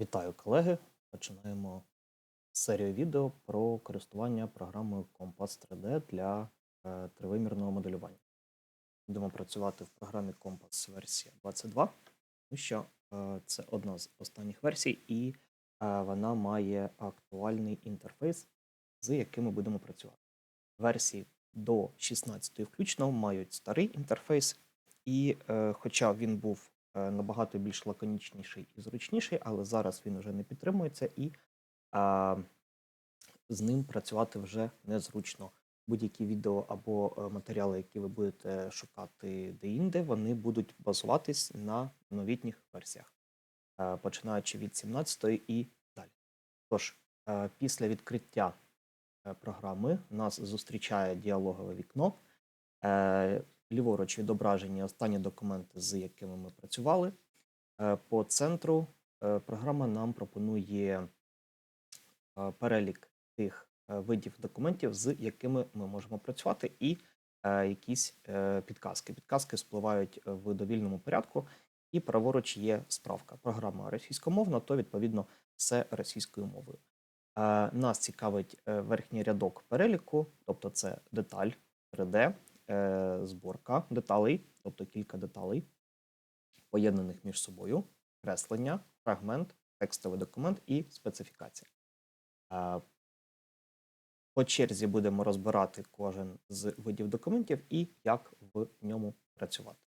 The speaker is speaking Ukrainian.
Вітаю, колеги! Починаємо серію відео про користування програмою Compass 3D для е, тривимірного моделювання. Будемо працювати в програмі Compass версія 22, тому що е, це одна з останніх версій, і е, вона має актуальний інтерфейс, з яким ми будемо працювати. Версії до 16 включно мають старий інтерфейс, і хоча він був набагато більш лаконічніший і зручніший, але зараз він вже не підтримується, і а, з ним працювати вже незручно. Будь-які відео або е, матеріали, які ви будете шукати де-інде, вони будуть базуватись на новітніх версіях, е, починаючи від 17 і далі. Тож, е, після відкриття е, програми нас зустрічає діалогове вікно. Ліворуч відображені останні документи, з якими ми працювали. Е, По центру е, програма нам пропонує е, перелік тих видів документів, з якими ми можемо працювати, і якісь підказки. Підказки спливають в довільному порядку, і праворуч є справка. Програма російськомовна, то відповідно все російською мовою. Нас цікавить верхній рядок переліку, тобто це деталь 3D, е, зборка деталей, тобто кілька деталей, поєднаних між собою, креслення, фрагмент, текстовий документ і специфікація. Е, По черзі будемо розбирати кожен з видів документів і як в ньому працювати.